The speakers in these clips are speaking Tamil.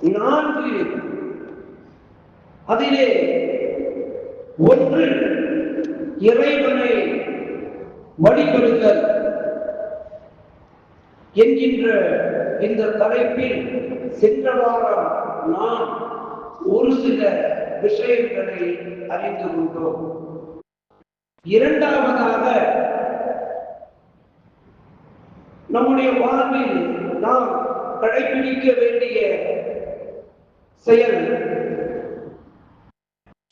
நான்கு அதிலே ஒன்று இறைவனை வழிபடுதல் என்கின்ற இந்த தலைப்பில் சென்ற வாரம் நாம் ஒரு சில விஷயங்களை அறிந்து கொண்டோம். இரண்டாவதாக நம்முடைய வாழ்வில் நாம் கடைபிடிக்க வேண்டிய செயல்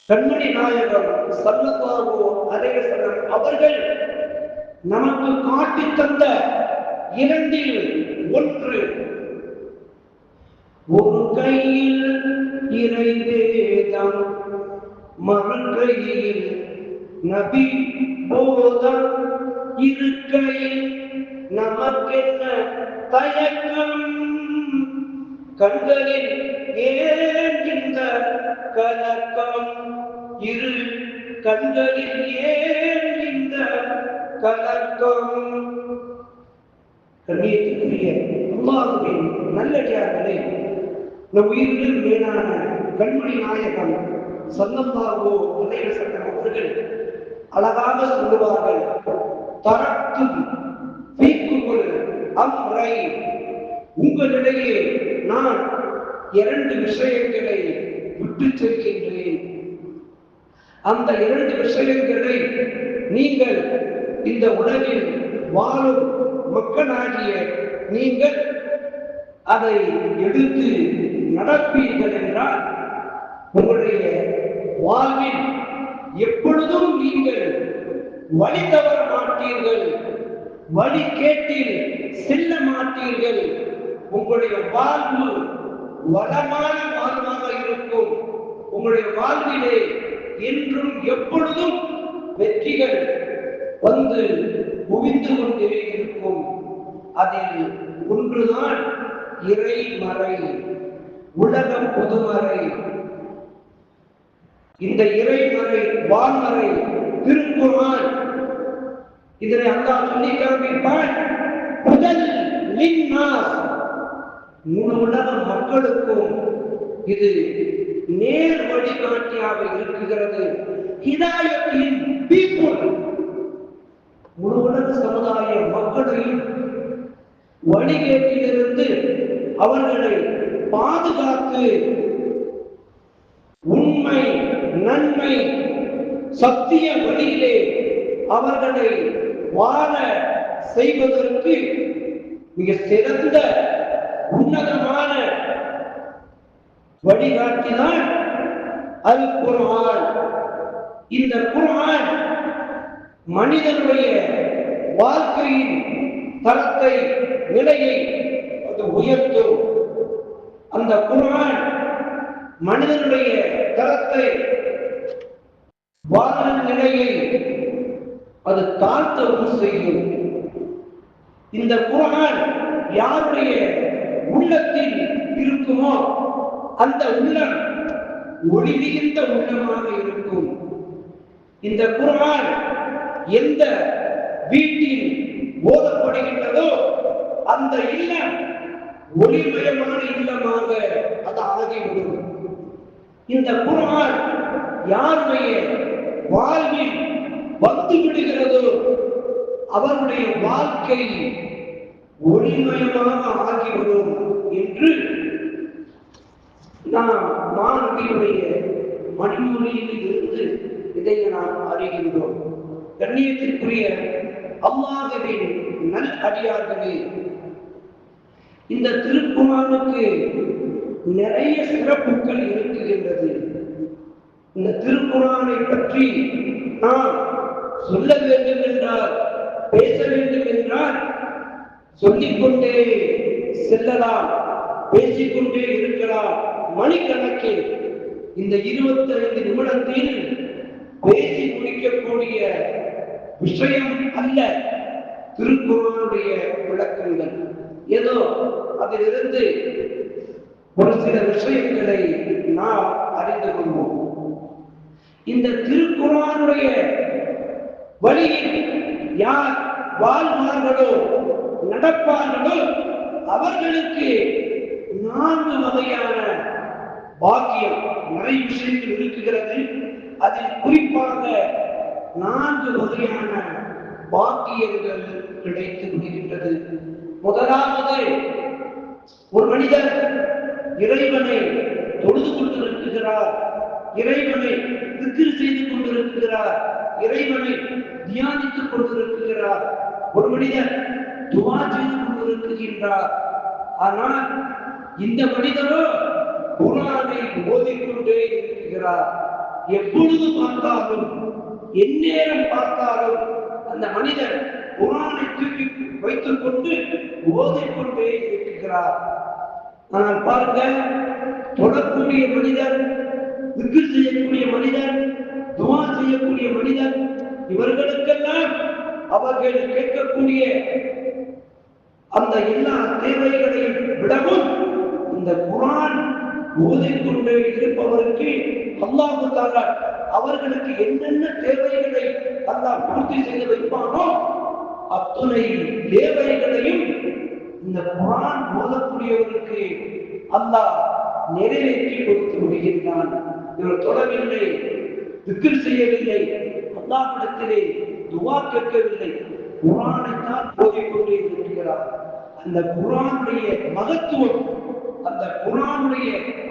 கண்மணி நாயகம் சல்லல்லாஹு அலைஹி அவர்கள் நமக்கு காட்டி தந்த இரண்டில் ஒன்று ஒரு கையில் இறை வேதம் மறு நபி போதம். இருக்கையில் நமக்கென்ன தயக்கம்? கண்களில் ஏன் கலக்கம். இரு கண்களில் ஏன் இந்த கலக்கம். கண்ணியத்துக்குரிய அல்லாஹுவின் நல்லடியார்களே நம் உயிரில் மேலான கண்மணி நாயகம் சல்லல்லாஹோ அலைஹி சட்டம் அவர்கள் அழகாக சொல்லுவார்கள் தரத்தும் ஃபீக்குமுல் அம்ரை. உங்களிடையே நான் இரண்டு விஷயங்களை விட்டு செல்கின்றேன் அந்த இரண்டு விஷயங்களை நீங்கள் இந்த உலகில் வாழும் மக்களாகிய நீங்கள் அதை எடுத்து நடப்பீர்கள் என்றால் உங்களுடைய வாழ்வில் எப்பொழுதும் நீங்கள் வழி தவற மாட்டீர்கள் வழி கேட்டில் செல்ல மாட்டீர்கள். உங்களுடைய வாழ்வு வளமான வாழ்வாக இருக்கும். உங்களுடைய வாழ்விலே என்றும் எப்பொழுதும் வெற்றிகள் வந்து குவிந்து கொண்டே இருக்கும். அதில் ஒன்றுதான் இறைமறை உலகம் பொதுமறை. இந்த இறைமறை வான்மறை திருக்குறான் இதனை அல்லாஹ் சொல்லி காண்பிப்பான் முதல் லின்னாஸ் முழு உலக மக்களுக்கும் இது நேர் வழிகாட்டியாக இருக்குகிறது ஹிதாயத்தின் பீப்புள் முழு உலக சமுதாய மக்களையும் வழிகேட்டிலிருந்து அவர்களை பாதுகாத்து உண்மை நன்மை சத்திய வழியிலே அவர்களை வாழ செய்வதற்கு மிக சிறந்த உன்னதமான வழிகாட்டிதான் அல் குரான் இந்த குரான் மனிதனுடைய வாழ்க்கையின் தரத்தை நிலையை அது உயர்த்தும். அந்த குரான் மனிதனுடைய தரத்தை வாழும் நிலையை அது தாழ்த்தவும் செய்யும். இந்த குரான் யாருடைய உள்ளத்தில் இருக்குமோ? அந்த உள்ளம் ஒளி மிகுந்த உள்ளமாக இருக்கும். இந்த குரான் எந்த வீட்டில் ஓதப்படுகின்றதோ அந்த இல்லம் ஒளிமயமான இல்லமாக அது ஆகிவிடும் இந்த குரான் யாருடைய வாழ்வில் வந்து விடுகிறதோ அவருடைய வாழ்க்கை ஒளிமயமாக ஆகிவிடும் என்று நாம் மாணவியுடைய மணிமொழியில் இருந்து இதை நாம் அறிகின்றோம். கண்ணியத்திற்குரிய அல்லாஹ்வின் நல் அடியார்களே இந்த திருக்குமாருக்கு நிறைய சிறப்புகள் இருக்குகின்றது இந்த திருக்குறானை பற்றி நாம் சொல்ல வேண்டும் என்றால் பேச வேண்டும் என்றால் சொல்லிக்கொண்டே செல்லலாம் பேசிக்கொண்டே இருக்கலாம். மணிக்கணக்கில் இந்த இருபத்தி ஐந்து நிமிடத்தில் பேசி முடிக்கக்கூடிய விஷயம் அல்ல திருக்குறளுடைய விளக்கங்கள். ஏதோ அதிலிருந்து ஒரு சில விஷயங்களை நாம் அறிந்து கொள்வோம். இந்த திருக்குறானுடைய வழியில் யார் வாழ்வார்களோ நடப்பார்களோ. அவர்களுக்கு நான்கு வகையான பாக்கியம் நிறைய விஷயங்கள் இருக்குகிறது அதில் குறிப்பாக நான்கு வகையான பாக்கியங்கள் கிடைத்து விடுகின்றது. முதலாவது ஒரு மனிதர் இறைவனை தொழுது கொண்டிருக்கிறார். இறைவனை திக்கிர் செய்து கொண்டிருக்கிறார். இறைவனை தியானித்துக் கொண்டிருக்கிறார். ஒரு மனிதர் துவா செய்து கொண்டிருக்கின்றார். ஆனால் இந்த மனிதரோ குரானை ஓதிக்கொண்டே இருக்கிறார். எப்பொழுது பார்த்தாலும் எந்நேரம் பார்த்தாலும் அந்த மனிதர் குரானை தூக்கி வைத்துக் கொண்டு ஓதிக்கொண்டே இருக்கிறார். ஆனால் பாருங்க தொடக்கூடிய மனிதர் திக்கு செய்யக்கூடிய மனிதர் துவா செய்யக்கூடிய மனிதர் இவர்களுக்கெல்லாம் அவர்கள் கேட்கக்கூடிய அந்த எல்லா தேவைகளையும் விடவும் இந்த குரான் ஓதிக்கொண்டே இருப்பவருக்கு அல்லாஹு தாலா அவர்களுக்கு என்னென்ன தேவைகளை அல்லாஹ் பூர்த்தி செய்து வைப்பானோ அத்துணை தேவைகளையும் இந்த குரான் ஓதக்கூடியவருக்கு அல்லாஹ் நிறைவேற்றி கொடுத்து விடுகின்றான். இவர் தொடவில்லை திக்கில் செய்யவில்லை அல்லாஹ்விடத்திலே துவா கேட்கவில்லை. குரானைத்தான் போதிக்கொண்டே இருக்கிறார். அந்த குரானுடைய மகத்துவம் அந்த குரானுடைய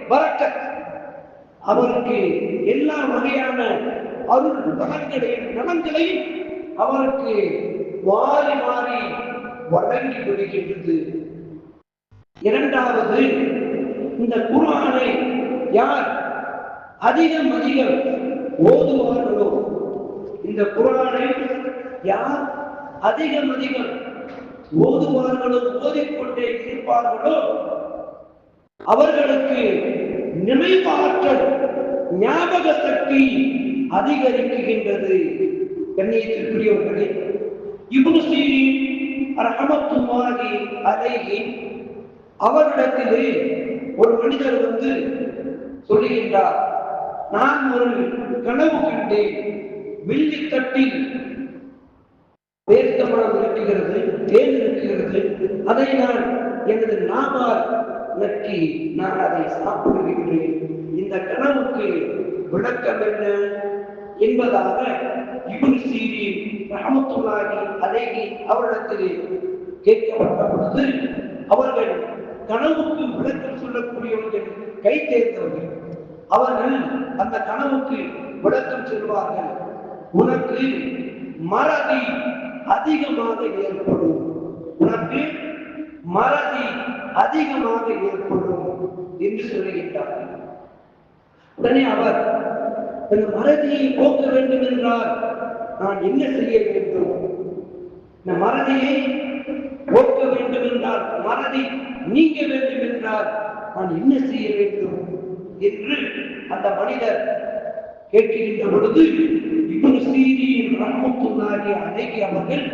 வரக்கத் அவருக்கு எல்லா வகையான அருள் நலன்களையும் நலன்களையும் அவருக்கு வாரி மாறி வழங்கி விடுகின்றது. இரண்டாவது இந்த குரானை யார் அதிகம் அதிகம் ஓதுவார்களோ இந்த குரானை யார் அதிகம் அதிகம் ஓதுவார்களோ ஓதிக்கொண்டே இருப்பார்களோ அவர்களுக்கு நினைவாற்றல் ஞாபக சக்தி அதிகரிக்குகின்றது கண்ணியத்திற்குரியவர்களே இப்னு சீரின் ரஹமத்துல்லாஹி அலைஹி அவரிடத்திலே ஒரு மனிதர் வந்து சொல்லுகின்றார் நான் ஒரு கனவு கண்டேன் வெள்ளித்தட்டில் பேர்த்தமரம் இருக்கிறது தேன் இருக்கிறது அதை நான் எனது நாவால் நக்கி நான் அதை சாப்பிடுகின்றேன். இந்த கனவுக்கு விளக்கம் என்ன? என்பதாக இபுன் சீரி ரஹமத்துல்லாஹி அலைஹி அவரிடத்தில் கேட்கப்பட்ட பொழுது அவர்கள் கனவுக்கு விளக்கம் சொல்லக்கூடியவர்கள் கை தேர்ந்தவர்கள். அவர்கள் அந்த கனவுக்கு விளக்கம் சொல்வார்கள். உனக்கு மறதி அதிகமாக ஏற்படும். உனக்கு மறதி அதிகமாக ஏற்படும் என்று சொல்லுகின்றார் உடனே அவர் இந்த மறதியை போக்க வேண்டும் என்றால் நான் என்ன செய்ய வேண்டும்? இந்த மறதியை போக்க வேண்டும் என்றால் மறதி நீங்க வேண்டும் என்றால் நான் என்ன செய்ய வேண்டும்? என்று அந்த மனிதர் கேட்கின்ற பொழுது இப்னு சீரின் ரஹ்மத்துல்லாஹி அலைஹி அவர்கள்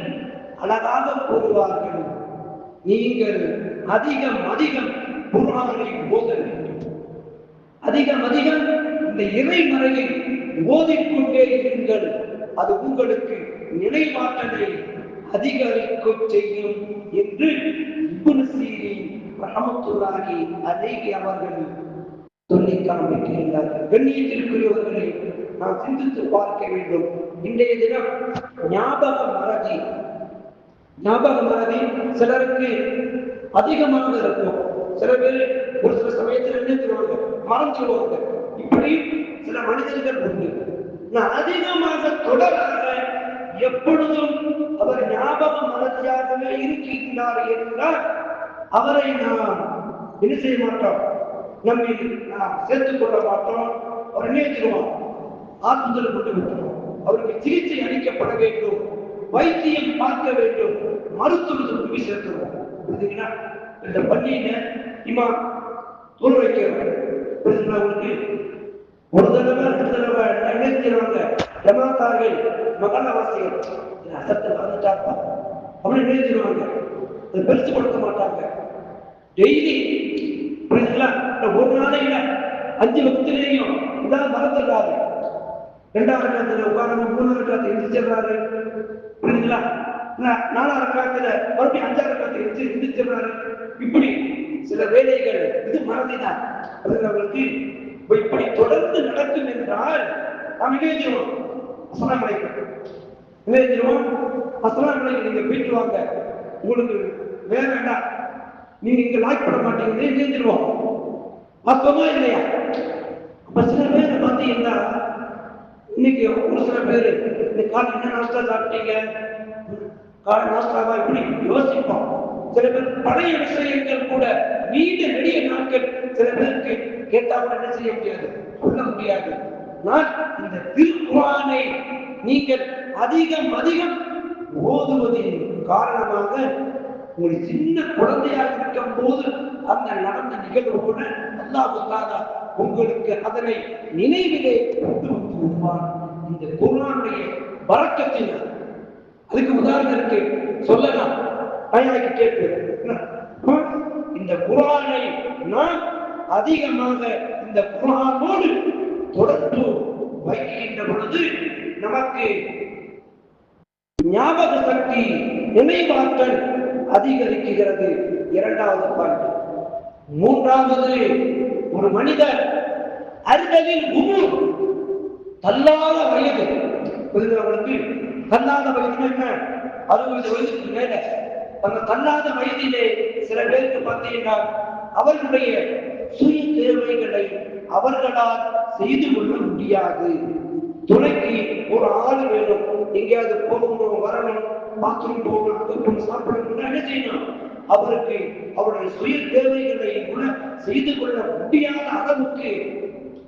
அழகாக கூறுவார்கள் நீங்கள் அதிகம் அதிகம் குர்ஆனை ஓத வேண்டும். அதிகம் அதிகம் இந்த இறைமறையை ஓதிக்கொண்டே இருங்கள். அது உங்களுக்கு நினைவாற்றலை அதிகரிக்க செய்யும் என்று இப்னு சீரின் ரஹமத்துல்லாஹி அலைஹி அவர்கள் சொல்லி காண்பிக்கின்றார்கள் கண்ணியத்திற்குரியவர்களை நாம் சிந்தித்து பார்க்க வேண்டும். இன்றைய தினம் ஞாபக மறதி. ஞாபக மறதி சிலருக்கு அதிகமாக இருக்கும். சில பேர் ஒரு சில சமயத்தில் நினைத்துருவாங்க சொல்லுவாங்க? இப்படி சில மனிதர்கள் உண்டு. நான் அதிகமாக தொடராக எப்பொழுதும் அவர் ஞாபக மறதியாகவே இருக்கின்றார் என்றால் அவரை நாம் என்ன செய்ய மாட்டோம்? நம்மை நாம் சேர்த்துக் கொள்ள மாட்டோம். அவர் நினைச்சிருவோம் ஆத்மத்தில் கொண்டு விட்டுருவோம் அவருக்கு சிகிச்சை அளிக்கப்பட வேண்டும். வைத்தியம் பார்க்க வேண்டும். மருத்துவத்தில் போய் சேர்த்துருவோம் புரியுதுங்களா இந்த பள்ளியில இமா தோல் வைக்கிறோம் அவருக்கு ஒரு தடவை ரெண்டு தடவை நினைக்கிறாங்க ஜமாத்தார்கள் மகனவாசிகள். அசத்தை வந்துட்டாப்பா அப்படின்னு நினைச்சிருவாங்க அதை கொடுக்க மாட்டாங்க. டெய்லி புரியுதுங்களா ஒரு நாளையில அஞ்சு வகுத்துலேயும் இதான் மறந்துடுறாரு ரெண்டாவது காலத்துல உட்காரணும். மூணாவது காலத்துல எந்திரிச்சிடுறாரு புரியுதுங்களா நாலாவது காலத்துல மறுபடியும் அஞ்சாவது காலத்துல எந்திரிச்சு எந்திரிச்சிடுறாரு இப்படி சில வேலைகள் இது மறதிதான் அவருக்கு இப்படி தொடர்ந்து நடக்கும் என்றால் நாம் இணைஞ்சிருவோம் அசலாம் வலைக்கும் இணைஞ்சிருவோம் அசலாம் வலைக்கும் நீங்க போயிட்டு வாங்க. உங்களுக்கு வேற வேண்டாம். நீங்க இங்க லாக் பண்ண மாட்டீங்க நினைச்சிருவோம் வாஸ்தவமா இல்லையா? அப்ப சில பேர் பார்த்தீங்கன்னா இன்னைக்கு ஒரு சில பேர் இந்த காலை என்ன நாஸ்டா சாப்பிட்டீங்க? காலை நாஸ்டாவா இப்படி யோசிப்போம். சில பேர் பழைய விஷயங்கள் கூட நீண்ட நெடிய நாட்கள் சில பேருக்கு கேட்டாமல் என்ன செய்ய முடியாது? சொல்ல முடியாது. நான் இந்த திருக்குறானை நீங்கள் அதிகம் அதிகம் ஓதுவதின் காரணமாக ஒரு சின்ன குழந்தையாக இருக்கும் போது அந்த நடந்த நிகழ்வோடு அல்லாஹ் தாலா உங்களுக்கு அதனை நினைவிலே கொண்டு வந்து விடுவான். இந்த குரானுடைய பறக்கத்தினால். அதுக்கு உதாரணத்துக்கு சொல்லலாம். பயனுக்கு கேட்பு இந்த குரானை நான் அதிகமாக இந்த குரானோடு தொடர்பு வைக்கின்ற பொழுது நமக்கு ஞாபக சக்தி நினைவாற்றல் அதிகரிக்கிறது. இரண்டாவது பாயிண்ட் மூன்றாவது ஒரு மனிதர் அறிதலில் குரு தள்ளாத வயது. புரிந்தவர்களுக்கு தள்ளாத வயது என்ன? அறுபது வயதுக்கு மேல. அந்த தள்ளாத வயதிலே சில பேருக்கு பார்த்தீங்கன்னா அவர்களுடைய சுய தேவைகளை அவர்களால் செய்து கொள்ள முடியாது. துணைக்கு ஒரு ஆள் வேணும். எங்கேயாவது பாத்ரூம் போகணும் அங்க சாப்பிடணும் என்ன செய்யணும்? அவருக்கு அவருடைய சுய தேவைகளை கூட செய்து கொள்ள முடியாத அளவுக்கு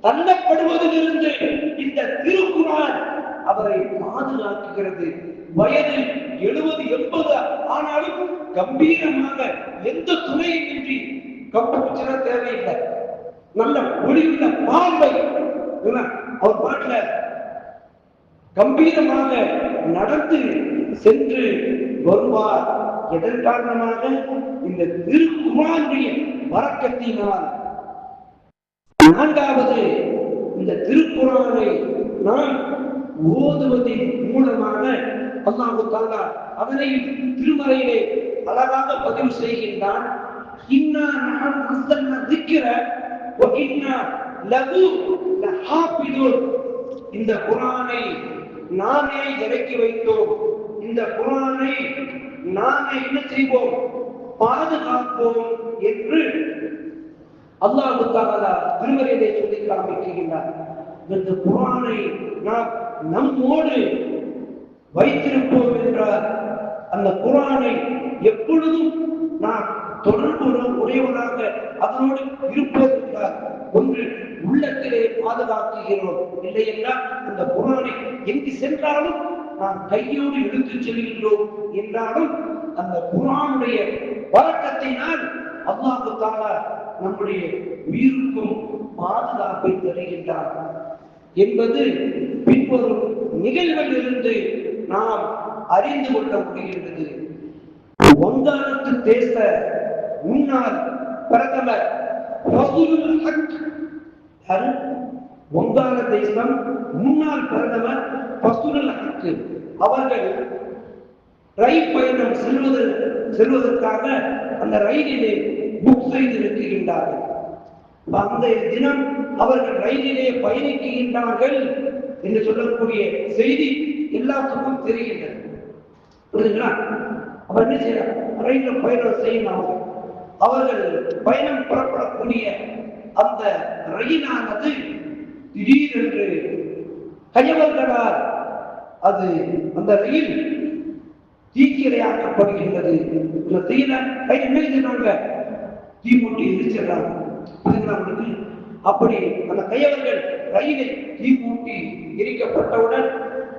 தள்ளப்படுவதிலிருந்து இந்த திருக்குறான் அவரை பாதுகாக்குகிறது வயது எழுபது எண்பது ஆனாலும் கம்பீரமாக எந்த துறையும் இன்றி கம்பூச்சினா தேவையில்லை. நல்ல ஒளியுள்ள பார்வை அவர் பாட்டுல கம்பீரமாக நடந்து சென்று வருவார். எதன் காரணமாக? இந்த திருக்குமாருடைய வரக்கத்தினால். நான்காவது இந்த திருக்குறானை நாம் ஓதுவதின் மூலமாக அல்லாஹு தாலா அதனை திருமறையிலே அழகாக பதிவு செய்கின்றான். இன்னா நான் நஸ்தல்னா திக்கிற இன்னா லகு லஹாபிதுன் இந்த குரானை நாமே இறக்கி வைத்தோம். இந்த குரானை நாமே என்ன செய்வோம்? பாதுகாப்போம் என்று அல்லாஹு தாலா திருமறையிலே சொல்லி காமிக்கின்றார் இந்த குரானை நாம் நம்மோடு வைத்திருப்போம் என்றார் அந்த குரானை எப்பொழுதும் நாம் தொடர்பு உடையவராக அதனோடு இருப்பது என்றார் ஒன்று உள்ளத்திலே பாதுகாக்குகிறோம் இல்லை என்றால் அந்த குரானை எங்கு சென்றாலும் நாம் கையோடு எடுத்துச் செல்கின்றோம் என்றாலும் அந்த குரானுடைய வழக்கத்தினால் அல்லாஹு தாலா நம்முடைய உயிருக்கும் பாதுகாப்பை தருகின்றார். என்பது பின்வரும் நிகழ்வில் இருந்து நாம் அறிந்து கொள்ள முடிகின்றது. வங்காளத்து தேச முன்னாள் பிரதமர் ஹக் வங்காள தேசம் முன்னாள் பிரதமர் ஃபதுலுல் ஹக் அவர்கள் ரயில் பயணம் செல்வது செல்வதற்காக அந்த ரயிலிலே புக் செய்திருக்கின்றார்கள் அந்த தினம் அவர்கள் ரயிலிலே பயணிக்கின்றார்கள் என்று சொல்லக்கூடிய செய்தி எல்லாத்துக்கும் தெரிகின்றது. புரியுதுங்களா அவர் என்ன செய்யறாங்க ரயில்ல பயணம் செய்யணும் அவர்கள் பயணம் புறப்படக்கூடிய அந்த ரயிலானது திடீரென்று கையவர்களால் அது அந்த ரயில் தீக்கிரையாக்கப்படுகின்றது. இந்த தீயில கை என்ன தீ மூட்டி எரிச்சிடுறாங்க அப்படி அந்த கையவர்கள் ரயிலில் தீ எரிக்கப்பட்டவுடன்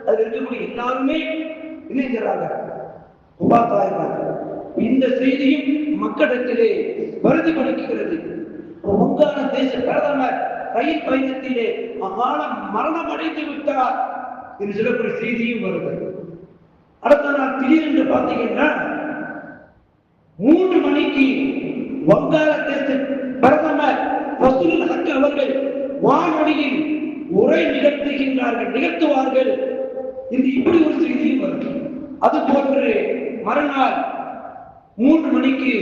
அதில் இருக்கக்கூடிய எல்லாருமே இணைஞ்சிடறாங்க செய்றாங்க இந்த செய்தியும் மக்களிடத்திலே வருதி படுகிறது வங்காள தேச ரயில் பயணத்திலே அகாலம் மரணம் அடைந்து விட்டார் என்று சொல்லக்கூடிய செய்தியும் வருகிறது அடுத்த நாள் திடீரென்று பார்த்தீங்கன்னா மூன்று மணிக்கு வங்காளதேச பிரதமர் வசூல் ஹக் அவர்கள் வானொலியில் உரை நிகழ்த்துகின்றார்கள் நிகழ்த்துவார்கள் இது இப்படி ஒரு செய்தியும் வருது. அது போன்று மறுநாள் மூன்று மணிக்கு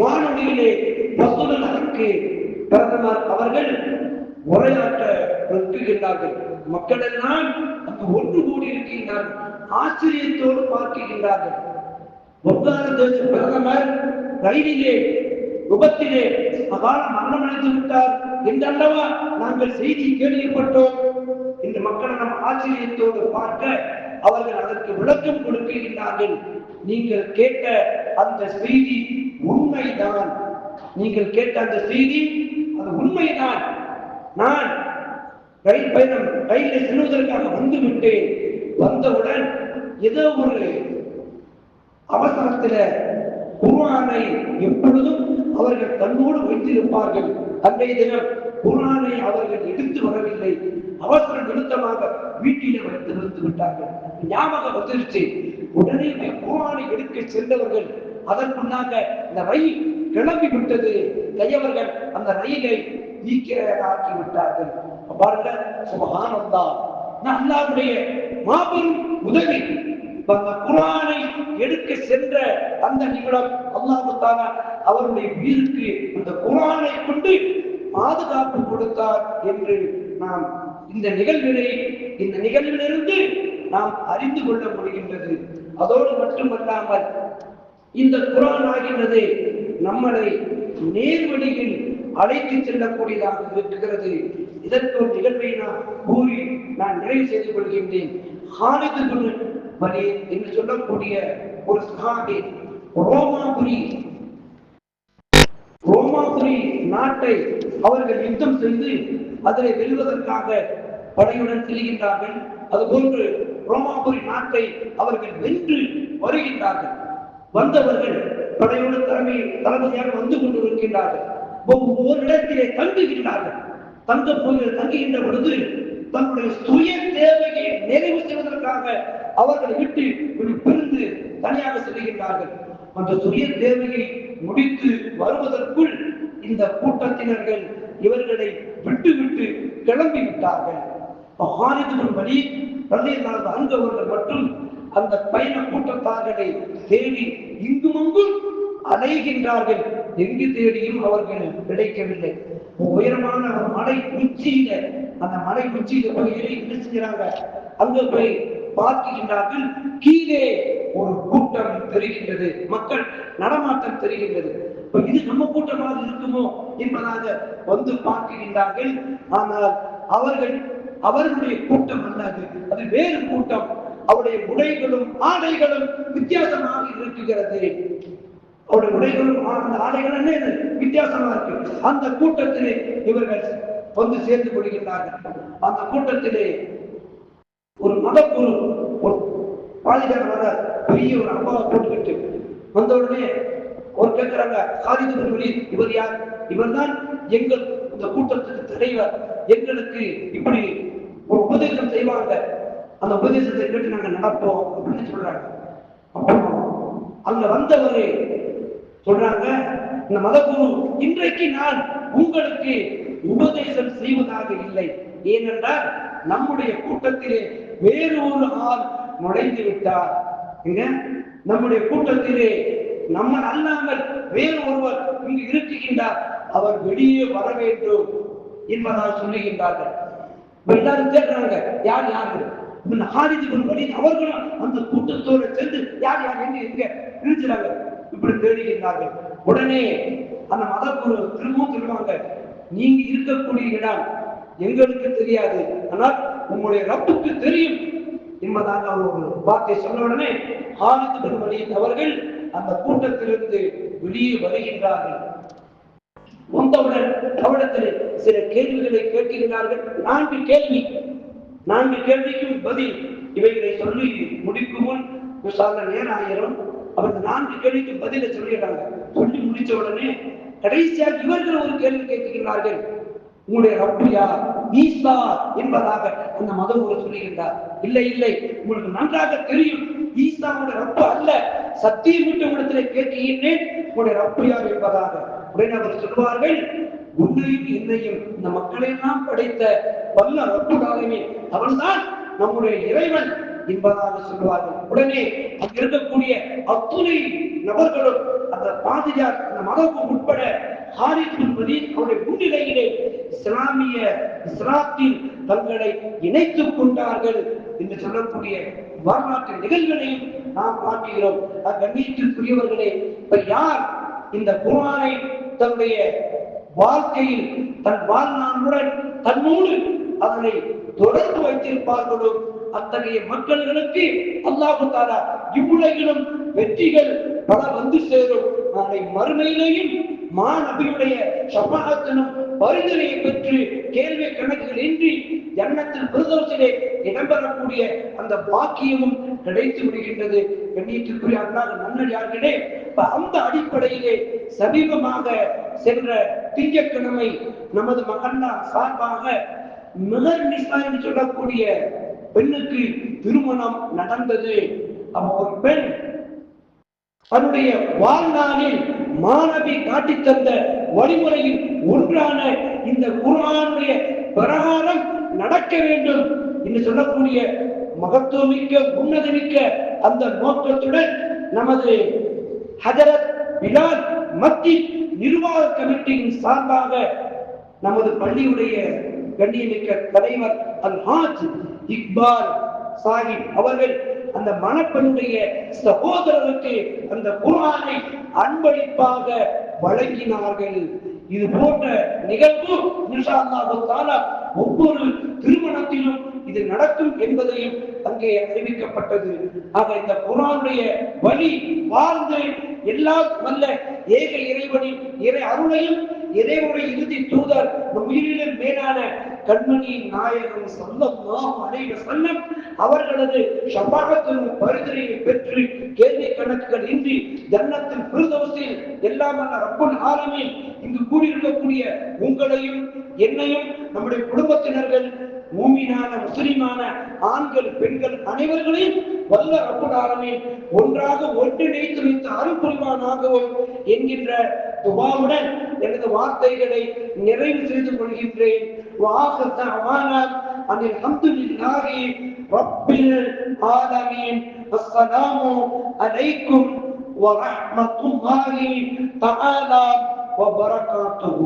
வானொலியிலே வசூல் ஹக்கு பிரதமர் அவர்கள் உரையாற்ற நிற்குகின்றார்கள் மக்கள் எல்லாம் அங்கு ஒன்று கூடி இருக்கின்றார்கள் ஆச்சரியத்தோடு பார்க்கின்றார்கள். வங்காளதேச பிரதமர் ரயிலிலே விபத்திலே அவ்வாறு மரணம் அடைந்து விட்டார் என்றல்லவா நாங்கள் செய்தி கேள்விப்பட்டோம். இந்த மக்கள் நம் ஆச்சரியத்தோடு பார்க்க அவர்கள் அதற்கு விளக்கம் கொடுக்கின்றார்கள். நீங்கள் கேட்ட அந்த செய்தி உண்மைதான். நீங்கள் கேட்ட அந்த செய்தி அது உண்மைதான். நான் ரயில் பயணம் ரயிலில் செல்வதற்காக வந்து விட்டேன் வந்தவுடன் ஏதோ ஒரு அவசரத்தில் குருவானை எப்பொழுதும் அவர்கள் தன்னோடு வைத்திருப்பார்கள். அன்றைய தினம் குர்ஆனை அவர்கள் எடுத்து வரவில்லை. அவசர நிறுத்தமாக வீட்டிலே வைத்து நிறுத்தி விட்டார்கள். ஞாபகம் வந்துருச்சு. உடனே போய் எடுக்க சென்றவர்கள் அதற்குள்ளாக இந்த ரயில் கிளம்பி விட்டது. கையவர்கள் அந்த ரயிலை நீக்கிறாக்கி விட்டார்கள். பாருங்க சுபஹானல்லா அல்லாவுடைய மாபெரும் உதவி குரானை எடுக்க சென்ற அந்த நிமிடம் அல்லாஹு அவருடைய வீருக்கு அந்த குரானை கொண்டு பாதுகாப்பு கொடுத்தார் என்று நாம் இந்த நிகழ்வினை இந்த நிகழ்விலிருந்து நாம் அறிந்து கொள்ள முடிகின்றது. அதோடு மட்டுமல்லாமல் இந்த குரான் ஆகின்றது நம்மளை நேர்வழியில் அழைத்து செல்லக்கூடியதாக இருக்கிறது. இதற்கு ஒரு நிகழ்வை நான் கூறி நான் நிறைவு செய்து கொள்கின்றேன். ஹாலிது என்று சொல்லக்கூடிய ஒரு சஹாபி ரோமாபுரி. ரோமாபுரி நாட்டை அவர்கள் யுத்தம் செய்து அதனை வெல்வதற்காக படையுடன் செல்கின்றார்கள். அதுபோன்று ரோமாபுரி நாட்டை அவர்கள் வென்று வருகின்றார்கள். வந்தவர்கள் படையோடு தலைமை தளபதியாக வந்து கொண்டிருக்கின்றார்கள். ஒவ்வொரு இடத்திலே தங்குகின்றார்கள். தங்க போய் தங்குகின்ற பொழுது தன்னுடைய சுய தேவையை நிறைவு செய்வதற்காக அவர்களை விட்டு பிரிந்து தனியாக செல்கின்றார்கள் அந்த சுய தேவையை முடித்து வருவதற்குள் இந்த கூட்டத்தினர்கள் இவர்களை விட்டு விட்டு கிளம்பி விட்டார்கள் ஹாரிதுபின் வழி ரலியல்லாஹு அங்கு அவர்கள் மட்டும் அந்த பயண கூட்டத்தார்களை தேடி இங்கும் அங்கும் அலைகின்றார்கள். எங்கு தேடியும் அவர்கள் கிடைக்கவில்லை. உயரமான மலை உச்சியில அந்த மலை உச்சியில போய் என்ன செஞ்சாங்க அங்க போய் பார்க்கின்றார்கள். கீழே ஒரு கூட்டம் தெரிகின்றது. மக்கள் நடமாட்டம் தெரிகின்றது. இது நம்ம கூட்டமாக இருக்குமோ என்பதாக வந்து பார்க்கின்றார்கள். ஆனால் அவர்கள் அவர்களுடைய கூட்டம் அல்லது அது வேறு கூட்டம். அவருடைய உடைகளும் ஆடைகளும் வித்தியாசமாக இருக்குகிறது அவருடைய உடைகளும் ஆடைகள் என்ன வித்தியாசமா இருக்கு. அந்த கூட்டத்திலே இவர்கள் வந்து சேர்ந்து கொள்கின்றார்கள். அந்த கூட்டத்திலே ஒரு மதக்குரு ஒரு பாதிக்காரர் பெரிய ஒரு அம்மாவை போட்டுக்கிட்டு வந்த உடனே ஒரு கேட்கிறாங்க ஹாரிது இவர் யார் இவர் யார்? இவர்தான் எங்கள் இந்த கூட்டத்துக்கு தலைவர். எங்களுக்கு இப்படி ஒரு உபதேசம் செய்வாங்க. அந்த உபதேசத்தை கேட்டு நாங்க நடப்போம் அப்படின்னு சொல்றாங்க. அப்போ அங்க வந்தவர் சொல்றாங்க இந்த மதகுரு இன்றைக்கு நான் உங்களுக்கு உபதேசம் செய்வதாக இல்லை. ஏனென்றால் நம்முடைய கூட்டத்திலே வேறு ஒரு ஆள் நுழைந்து விட்டார். நம்முடைய கூட்டத்திலே நம்ம அல்லாமல் வேறு ஒருவர் இங்கு இருக்குகின்றார் அவர் வெளியே வர வேண்டும் என்பதால் சொல்லுகின்றார்கள். எல்லாரும் தேடுறாங்க யார் யாரு? இந்த ஹாரிஜ் பின் அவர்களும் அந்த கூட்டத்தோடு சேர்ந்து யார் யார் எங்க எங்க இருக்கிறாங்க இப்படி தேடுகின்றார்கள். உடனே அந்த மதக்குழு திரும்பவும் சொல்லுவாங்க நீங்க இருக்கக்கூடிய இடம் எங்களுக்கு தெரியாது. ஆனால் உங்களுடைய ரப்புக்கு தெரியும் என்பதாக அவர் ஒரு வார்த்தை சொன்ன உடனே ஹாரித் பின் வலீத் அவர்கள் அந்த கூட்டத்திலிருந்து வெளியே வருகின்றார்கள். வந்தவுடன் அவரிடத்தில் சில கேள்விகளை கேட்கிறார்கள் நான்கு கேள்வி. நான்கு கேள்விக்கும் பதில். இவைகளை சொல்லி முடிக்கும் முன் விசாரணை நேரம் ஆயிரம் அவர் நான்கு கேள்விக்கு பதிலை சொல்லிடுறாங்க. சொல்லி முடிச்ச உடனே கடைசியாக இவர்கள் ஒரு கேள்வி கேட்கிறார்கள் உங்களுடைய ரப்பு ஈசா என்பதாக அந்த மதம் ஒரு சொல்லுகின்றார். இல்லை இல்லை உங்களுக்கு நன்றாக தெரியும். ஈசாவுடைய ரப்பு அல்ல. சத்தியம் விட்டு உடத்திலே கேட்கின்றேன். உங்களுடைய ரப்பு யார் என்பதாக. உடனே அவர் சொல்வார்கள் உன்னையும் என்னையும் இந்த மக்களை எல்லாம் படைத்த வல்ல ரப்புடாலுமே அவன்தான் நம்முடைய இறைவன் என்பதாக சொல்வார்கள் உடனே அங்க இருக்கக்கூடிய அத்துணை நபர்களும் அந்த பாதிரியார் அந்த மதப்பு உட்பட ஹாரிஃபுல் அவருடைய முன்னிலையிலே இஸ்லாமிய இஸ்லாத்தில் தங்களை இணைத்துக் கொண்டார்கள் என்று சொல்லக்கூடிய வரலாற்று நிகழ்வுகளையும் நாம் பார்க்கிறோம் கண்ணியத்திற்குரியவர்களே இப்ப யார் இந்த குரானை தன்னுடைய வாழ்க்கையில் தன் வாழ்நாளுடன் தன்னோடு அதனை தொடர்ந்து வைத்திருப்பார்களோ அத்தகைய மக்கள்களுக்கு அல்லாஹு தாரா இவ்வுலகிலும் வெற்றிகள் பல வந்து சேரும். அதை மறுமையிலேயும் மா சபாகத்தினும் பரிந்துரையை பெற்று கேள்வி கணக்குகள் இன்றி ஜன்னத்தில் பிரதோசிலே இடம்பெறக்கூடிய அந்த பாக்கியமும் கிடைத்து விடுகின்றது. கண்ணியத்திற்குரிய அல்லாத நன்னடியார்களே இப்ப அந்த அடிப்படையிலே சமீபமாக சென்ற திங்கட்கிழமை நமது மகன்னா சார்பாக மிகர் நிசா என்று சொல்லக்கூடிய பெண்ணுக்கு திருமணம் நடந்தது. அப்போ ஒரு பெண் தன்னுடைய வாழ்நாளில் மாணவி காட்டித்தந்த வழிமுறையில் ஒன்றான இந்த குர்ஆனுடைய பிரகாரம் நடக்க வேண்டும் என்று சொல்லக்கூடிய மகத்துவமிக்க உன்னதமிக்க அந்த நோக்கத்துடன் நமது ஹஜரத் பிலால் மத்தி நிர்வாக கமிட்டியின் சார்பாக நமது பள்ளியுடைய கண்ணியமிக்க தலைவர் அல் ஹாஜ் இக்பால் சாஹிப் அவர்கள் அந்த மணப்பெண்ணுடைய சகோதரருக்கு அந்த குரானை அன்பளிப்பாக வழங்கினார்கள். இது போன்ற நிகழ்வு இன்ஷா ஒவ்வொரு திருமணத்திலும் இது நடக்கும் என்பதையும் அங்கே அறிவிக்கப்பட்டது. ஆக இந்த குரானுடைய வழி வாழ்ந்து எல்லாம் வல்ல ஏக இறைவனின் இறை அருளையும் இறைவனுடைய இறுதி தூதர் உயிரிலும் மேலான கண்மணியின் நாயகம் சொல்லலாம் அனைவ செல்லம் அவர்களது சபாகத்தின் பரிந்துரையை பெற்று கேள்வி கணக்குகள் இன்றி ஜன்னத்தின் பிரதோசில் எல்லாம் அல்ல ரப்புல் இங்கு கூடியிருக்கக்கூடிய உங்களையும் என்னையும் நம்முடைய குடும்பத்தினர்கள் மூமினான முஸ்லிமான ஆண்கள் பெண்கள் அனைவர்களையும் வல்ல ரப்புல் ஆலமீன் ஒன்றாக ஒன்றிணைத்து வைத்து அருள் புரிவானாகவும் என்கின்ற துவாவுடன் எனது வார்த்தைகளை நிறைவு செய்து கொள்கின்றேன் وآخر دعوانا أن الحمد لله رب العالمين السلام عليكم ورحمة الله تعالى وبركاته